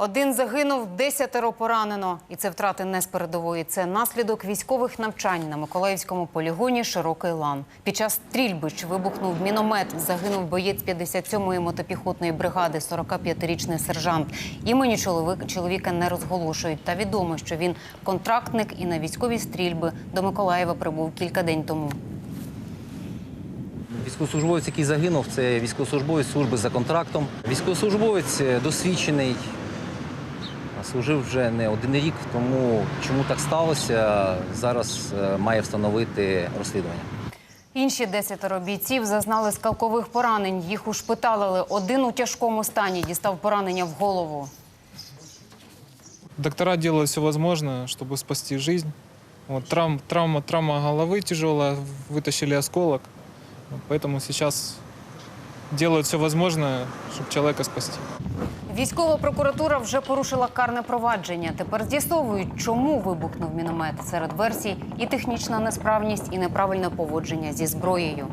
Один загинув, десятеро поранено. І це втрати не з передової. Це наслідок військових навчань на Миколаївському полігоні Широкий лан. Під час стрільбищ вибухнув міномет. Загинув боєць 57-ї мотопіхотної бригади, 45-річний сержант. Імені чоловік- чоловіка не розголошують. Та відомо, що він контрактник і на військові стрільби до Миколаєва прибув кілька день тому. Військовослужбовець, який загинув, це військовослужбовець служби за контрактом. Військовослужбовець е, досвідчений, служив вже не один рік, тому чому так сталося, зараз е, має встановити розслідування. Інші десятеро бійців зазнали скалкових поранень. Їх ушпиталили. Один у тяжкому стані дістав поранення в голову. Доктора делают все возможное, чтобы спасти жизнь. Вот, травм, травма, травма головы тяжелая, вытащили осколок. Вот, Поэтому сейчас делают все возможное, чтобы человека спасти. Військова прокуратура вже порушила карне провадження. Тепер з'ясовують, чому вибухнув міномет. Серед версій і технічна несправність, і неправильне поводження зі зброєю.